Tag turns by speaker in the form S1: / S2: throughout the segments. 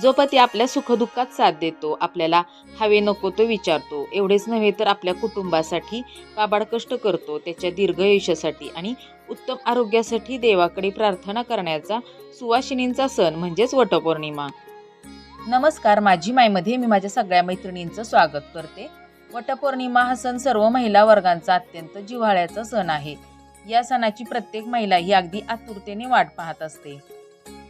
S1: जो पती आपल्या सुखदुःखात साथ देतो आपल्याला हवे नको तो विचारतो. एवढेच नव्हे तर आपल्या कुटुंबासाठी काबाड कष्ट करतो त्याच्या दीर्घ आयुष्यासाठी आणि उत्तम आरोग्यासाठी देवाकडे प्रार्थना करण्याचा सुवासिनींचा सण म्हणजेच वटपौर्णिमा. नमस्कार माझी मायमध्ये मी माझ्या सगळ्या मैत्रिणींचं स्वागत करते. वटपौर्णिमा हा सण सर्व महिला वर्गांचा अत्यंत जिव्हाळ्याचा सण आहे. या सणाची प्रत्येक महिला ही अगदी आतुरतेने वाट पाहत असते.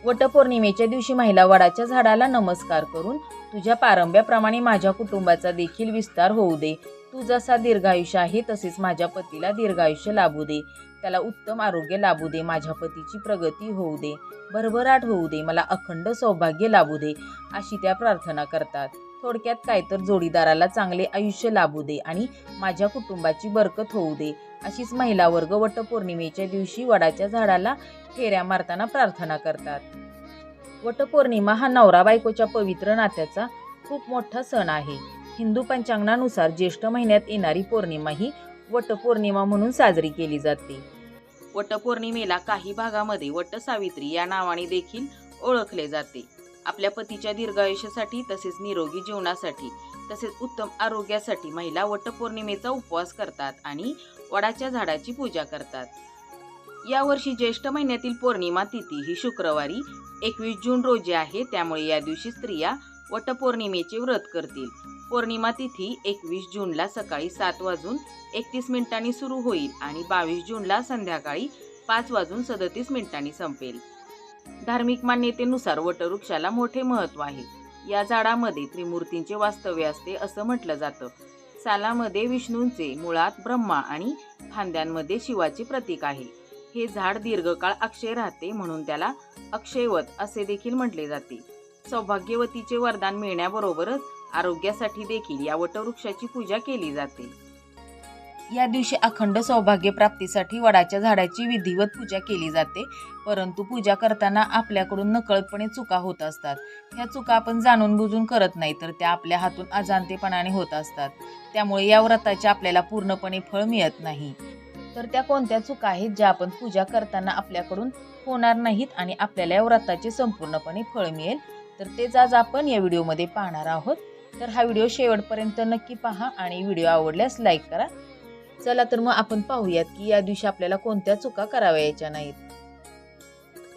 S1: वटपौर्णिमेच्या दिवशी महिला वडाच्या झाडाला नमस्कार करून तुझ्या पारंब्याप्रमाणे माझ्या कुटुंबाचा देखील विस्तार होऊ दे. तू जसा दीर्घायुष्य आहे तसेच माझ्या पतीला दीर्घायुष्य लाभू दे. त्याला उत्तम आरोग्य लाभू दे माझ्या पतीची प्रगती होऊ दे. भरभराट होऊ दे मला अखंड सौभाग्य लाभू दे अशी त्या प्रार्थना करतात. थोडक्यात काय तर जोडीदाराला चांगले आयुष्य लाभू दे आणि माझ्या कुटुंबाची बरकत होऊ दे. अशीच महिला वर्ग वटपौर्णिमेच्या दिवशी वडाच्या झाडाला फेऱ्या मारताना प्रार्थना करतात. वटपौर्णिमा हा नवरा बायकोच्या पवित्र नात्याचा खूप मोठा सण आहे. हिंदू पंचांगणानुसार ज्येष्ठ महिन्यात येणारी पौर्णिमा ही वटपौर्णिमा म्हणून साजरी केली जाते. वटपौर्णिमेला काही भागामध्ये वटसावित्री या नावाने देखील ओळखले जाते. आपल्या पतीच्या दीर्घायुष्यासाठी तसेच निरोगी जीवनासाठी तसेच उत्तम आरोग्यासाठी महिला वटपौर्णिमेचा उपवास करतात आणि वडाच्या झाडाची पूजा करतात. यावर्षी ज्येष्ठ महिन्यातील पौर्णिमा तिथी ही शुक्रवारी एकवीस जून रोजी आहे. त्यामुळे या दिवशी स्त्रिया वटपौर्णिमेचे व्रत करतील. पौर्णिमा तिथी एकवीस जूनला सकाळी सात वाजून एकतीस मिनिटांनी सुरू होईल आणि बावीस जूनला संध्याकाळी पाच वाजून सदतीस मिनिटांनी संपेल. धार्मिक मान्यतेनुसार वटवृक्षाला मोठे महत्त्व आहे. या झाडामध्ये त्रिमूर्तींचे वास्तव्य असते असं म्हटलं जातं. सालामध्ये विष्णूंचे मुळात ब्रह्मा आणि फांद्यांमध्ये शिवाचे प्रतीक आहे. हे झाड दीर्घकाळ अक्षय राहते म्हणून त्याला अक्षयवत असे देखील म्हटले जाते. सौभाग्यवतीचे वरदान मिळण्याबरोबरच आरोग्यासाठी देखील या वटवृक्षाची पूजा केली जाते. या दिवशी अखंड सौभाग्य प्राप्तीसाठी वडाच्या झाडाची विधिवत पूजा केली जाते. परंतु पूजा करताना आपल्याकडून नकळतपणे चुका होत असतात. ह्या चुका आपण जाणून बुजून करत नाही तर त्या आपल्या हातून अजाणतेपणाने होत असतात. त्यामुळे या व्रताचे आपल्याला पूर्णपणे फळ मिळत नाही. तर त्या कोणत्या चुका आहेत ज्या आपण पूजा करताना आपल्याकडून होणार नाहीत आणि आपल्याला या व्रताचे संपूर्णपणे फळ मिळेल? तर तेच आज आपण या व्हिडिओमध्ये पाहणार आहोत. तर हा व्हिडिओ शेवटपर्यंत नक्की पहा आणि व्हिडिओ आवडल्यास लाईक करा. चला तर मग आपण पाहूयात की या दिवशी आपल्याला कोणत्या चुका करावयाच्या नाहीत.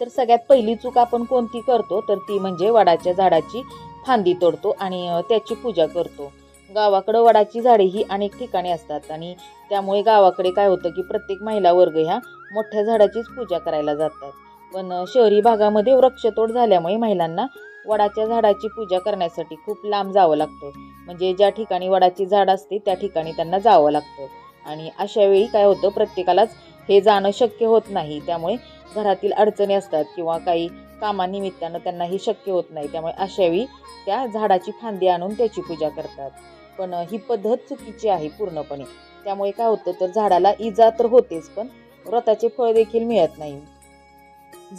S1: तर सगळ्यात पहिली चूक आपण कोणती करतो तर ती म्हणजे वडाच्या झाडाची फांदी तोडतो आणि त्याची पूजा करतो. गावाकडं वडाची झाडे ही अनेक ठिकाणी असतात आणि त्यामुळे गावाकडे काय होतं की प्रत्येक महिला वर्ग ह्या मोठ्या झाडाचीच पूजा करायला जातात. पण शहरी भागामध्ये वृक्षतोड झाल्यामुळे महिलांना वडाच्या झाडाची पूजा करण्यासाठी खूप लांब जावं लागतं. म्हणजे ज्या ठिकाणी वडाची झाड असते त्या ठिकाणी त्यांना जावं लागतं. आणि अशा वेळी काय होतं प्रत्येकालाच हे जाणं शक्य होत नाही. त्यामुळे घरातील अडचणी असतात किंवा काही कामानिमित्तानं त्यांना हे शक्य होत नाही. त्यामुळे अशावेळी त्या झाडाची फांदी आणून त्याची पूजा करतात. पण ही पद्धत चुकीची आहे पूर्णपणे. त्यामुळे काय होतं तर झाडाला इजा तर होतेच पण व्रताचे फळ देखील मिळत नाही.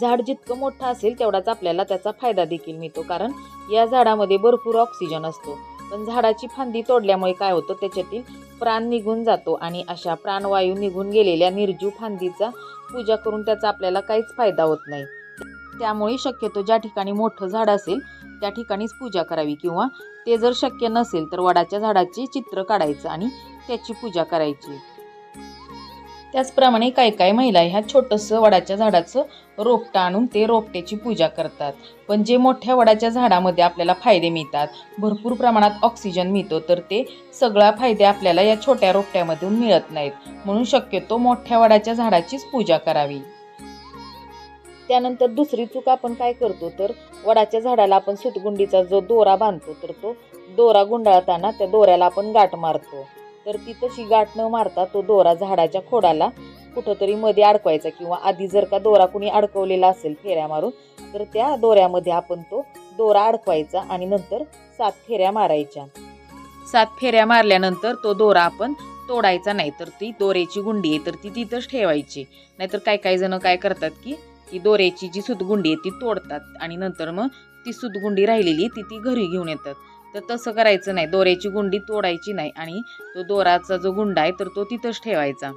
S1: झाड जितकं मोठं असेल तेवढाच आपल्याला त्याचा फायदा देखील मिळतो. कारण या झाडामध्ये भरपूर ऑक्सिजन असतो. पण झाडाची फांदी तोडल्यामुळे काय होतं त्याच्यातील प्राण निघून जातो आणि अशा प्राणवायू निघून गेलेल्या निर्जीव फांदीचा पूजा करून त्याचा आपल्याला काहीच फायदा होत नाही. त्यामुळे शक्यतो ज्या ठिकाणी मोठं झाड असेल त्या ठिकाणीच पूजा करावी किंवा ते जर शक्य नसेल तर वडाच्या झाडाचे चित्र काढायचं आणि त्याची पूजा करायची. त्याचप्रमाणे काही काही महिला ह्या छोटंसं वडाच्या झाडाचं रोपटं आणून ते रोपट्याची पूजा करतात. पण जे मोठ्या वडाच्या झाडामध्ये आपल्याला फायदे मिळतात भरपूर प्रमाणात ऑक्सिजन मिळतो तर ते सगळा फायदे आपल्याला या छोट्या रोपट्यामधून मिळत नाहीत. म्हणून शक्यतो मोठ्या वडाच्या झाडाचीच पूजा करावी. त्यानंतर दुसरी चूक आपण काय करतो तर वडाच्या झाडाला आपण सुतगुंडीचा जो दोरा बांधतो तर तो दोरा गुंडाळताना त्या दोऱ्याला आपण गाठ मारतो. तर ती तशी गाठ न मारता तो दोरा झाडाच्या खोडाला कुठंतरी मध्ये अडकवायचा किंवा आधी जर का दोरा कुणी अडकवलेला असेल फेऱ्या मारून तर त्या दोऱ्यामध्ये आपण तो दोरा अडकवायचा आणि नंतर सात फेऱ्या मारायच्या. सात फेऱ्या मारल्यानंतर तो दोरा आपण तोडायचा नाही तर ती दोऱ्याची गुंडी आहे तर ती तिथंच ठेवायची. नाहीतर काही काही जण काय करतात की ती दोऱ्याची जी सुतगुंडी आहे ती तोडतात आणि नंतर मग ती सुतगुंडी राहिलेली ती ती घरी घेऊन येतात. तर तसं करायचं नाही. दोऱ्याची गुंडी तोडायची नाही आणि तो दोराचा जो गुंडा आहे तर तो तिथंच ठेवायचा.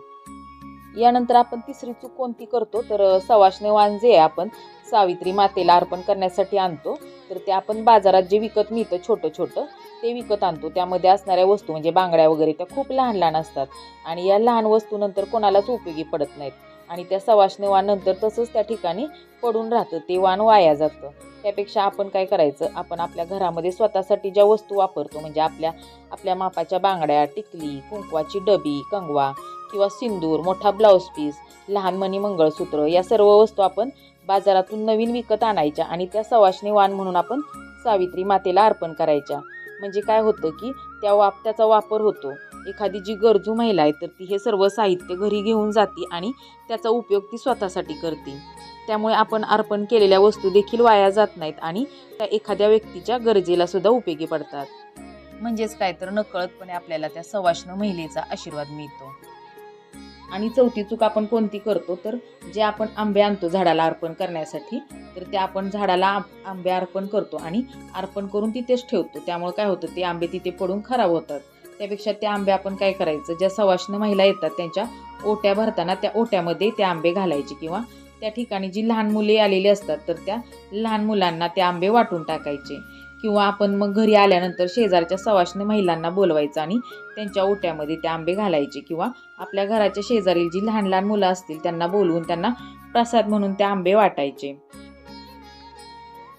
S1: यानंतर आपण तिसरी चूक कोणती करतो? तर सवाशने वांजे जे आहे आपण. सावित्री मातेला अर्पण करण्यासाठी आणतो. तर ते आपण बाजारात जे विकत मिळतं छोटं छोटं ते विकत आणतो. त्यामध्ये असणाऱ्या वस्तू म्हणजे बांगड्या वगैरे त्या खूप लहान लहान असतात. आणि या लहान वस्तूनंतर कोणालाच उपयोगी पडत नाहीत. आणि त्या सवाशने वानंतर तसंच त्या ठिकाणी पडून राहतं ते वाण वाया जातं. त्यापेक्षा आपण काय करायचं आपण आपल्या घरामध्ये स्वतःसाठी ज्या वस्तू वापरतो म्हणजे आपल्या आपल्या मापाच्या बांगड्या टिकली कुंकवाची डबी कंगवा किंवा सिंदूर मोठा ब्लाऊज पीस लहान मणी मंगळसूत्र या सर्व वस्तू आपण बाजारातून नवीन विकत आणायच्या आणि त्या सवाशने वाण म्हणून आपण सावित्री मातेला अर्पण करायच्या. म्हणजे काय होतं की त्या वाप त्याचा वापर होतो. एखादी जी गरजू महिला आहे तर ती हे सर्व साहित्य घरी घेऊन जाते आणि त्याचा उपयोग ती स्वतःसाठी करते. त्यामुळे आपण अर्पण केलेल्या वस्तू देखील वाया जात नाहीत आणि त्या एखाद्या व्यक्तीच्या गरजेला सुद्धा उपयोगी पडतात. म्हणजेच काय तर नकळतपणे आपल्याला त्या सवाष्ण महिलेचा आशीर्वाद मिळतो. आणि चौथी चूक आपण कोणती करतो तर जे आपण आंबे आणतो झाडाला अर्पण करण्यासाठी तर ते आपण झाडाला आंबे अर्पण करतो आणि अर्पण करून तिथेच ठेवतो. त्यामुळे काय होतं ते आंबे तिथे पडून खराब होतात. त्यापेक्षा ते आंबे आपण काय करायचं? ज्या सवाष्ण महिला येतात त्यांच्या ओट्या भरताना त्या ओट्यामध्ये ते आंबे घालायचे किंवा त्या ठिकाणी जी लहान मुले आलेली असतात तर त्या लहान मुलांना ते आंबे वाटून टाकायचे. किंवा आपण मग घरी आल्यानंतर शेजारच्या सवाष्ण महिलांना बोलवायचं आणि त्यांच्या ओट्यामध्ये ते आंबे घालायचे. किंवा आपल्या घराच्या शेजारील जी लहान लहान मुलं असतील त्यांना बोलवून त्यांना प्रसाद म्हणून ते आंबे वाटायचे.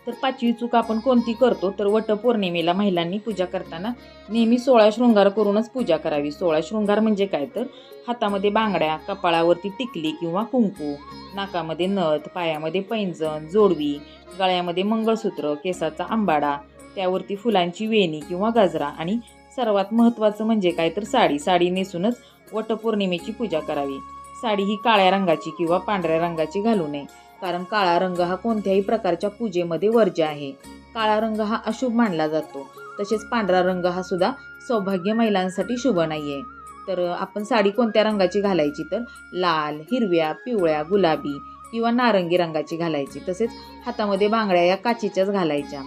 S1: तर पाचवी चूक आपण कोणती करतो? तर वटपौर्णिमेला महिलांनी पूजा करताना नेहमी सोळा शृंगार करूनच पूजा करावी. सोळा शृंगार म्हणजे काय? तर हातामध्ये बांगड्या कपाळावरती टिकली किंवा कुंकू नाकामध्ये नथ पायामध्ये पैंजण जोडवी गळ्यामध्ये मंगळसूत्र केसाचा आंबाडा त्यावरती फुलांची वेणी किंवा गजरा आणि सर्वात महत्त्वाचं म्हणजे काय? तर साडी. साडी नेसूनच वटपौर्णिमेची पूजा करावी. साडी ही काळ्या रंगाची किंवा पांढऱ्या रंगाची घालू नये. कारण काळा रंग हा कोणत्याही प्रकारच्या पूजेमध्ये वर्ज्य आहे. काळा रंग हा अशुभ मानला जातो. तसेच पांढरा रंग हा सुद्धा सौभाग्य महिलांसाठी शुभ नाही आहे तर आपण साडी कोणत्या रंगाची घालायची? तर लाल हिरव्या पिवळ्या गुलाबी किंवा नारंगी रंगाची घालायची. तसेच हातामध्ये बांगड्या या काचेच्याच घालायच्या.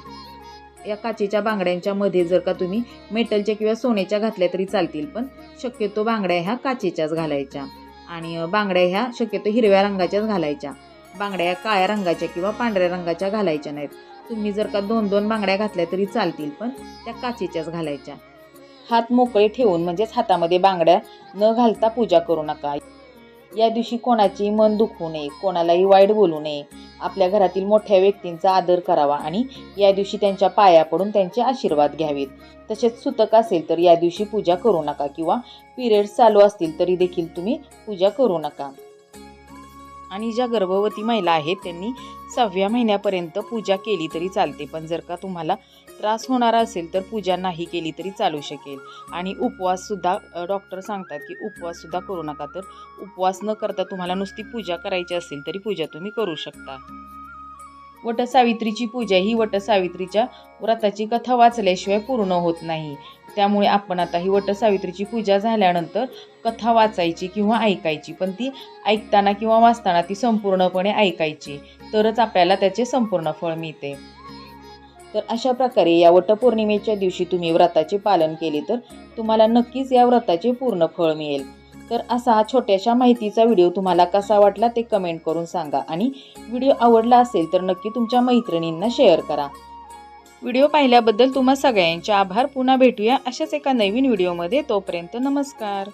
S1: या काचेच्या बांगड्यांच्या मध्ये जर का तुम्ही मेटलच्या किंवा सोन्याच्या घातल्या तरी चालतील पण शक्यतो बांगड्या ह्या काचेच्याच घालायच्या. आणि बांगड्या ह्या शक्यतो हिरव्या रंगाच्याच घालायच्या. बांगड्या काळ्या रंगाच्या किंवा पांढऱ्या रंगाच्या घालायच्या नाहीत. तुम्ही जर का दोन दोन बांगड्या घातल्या तरी चालतील पण त्या काचेच्याच घालायच्या. हात मोकळे ठेवून म्हणजेच हातामध्ये बांगड्या न घालता पूजा करू नका. या दिवशी कोणाची मन दुखू नये कोणालाही वाईट बोलू नये. आपल्या घरातील मोठ्या व्यक्तींचा आदर करावा आणि या दिवशी त्यांच्या पाया पडून त्यांचे आशीर्वाद घ्यावेत. तसेच सुतक असेल तर या दिवशी पूजा करू नका किंवा पिरियड्स चालू असतील तरी देखील तुम्ही पूजा करू नका. आणि ज्या गर्भवती महिला आहेत त्यांनी सहाव्या महिन्यापर्यंत पूजा केली तरी चालते. पण जर का तुम्हाला त्रास होणारा असेल तर पूजा नाही केली तरी चालू शकेल. आणि उपवाससुद्धा डॉक्टर सांगतात की उपवाससुद्धा करू नका. तर उपवास न करता तुम्हाला नुसती पूजा करायची असेल तरी पूजा तुम्ही करू शकता. वटसावित्रीची पूजा ही वटसावित्रीच्या व्रताची कथा वाचल्याशिवाय पूर्ण होत नाही. त्यामुळे आपण आता ही वटसावित्रीची पूजा झाल्यानंतर कथा वाचायची किंवा ऐकायची. पण ती ऐकताना किंवा वाचताना ती संपूर्णपणे ऐकायची. तरच आपल्याला त्याचे संपूर्ण फळ मिळते. तर अशा प्रकारे या वटपौर्णिमेच्या दिवशी तुम्ही व्रताचे पालन केले तर तुम्हाला नक्कीच या व्रताचे पूर्ण फळ मिळेल. तर असा हा छोट्याशा माहितीचा व्हिडिओ तुम्हाला कसा वाटला ते कमेंट करून सांगा आणि व्हिडिओ आवडला असेल तर नक्की तुमच्या मैत्रिणींना शेअर करा. व्हिडिओ पाहिल्याबद्दल तुम्हा सगळ्यांचे आभार. पुन्हा भेटूया अशाच एका नवीन व्हिडिओमध्ये. तोपर्यंत नमस्कार.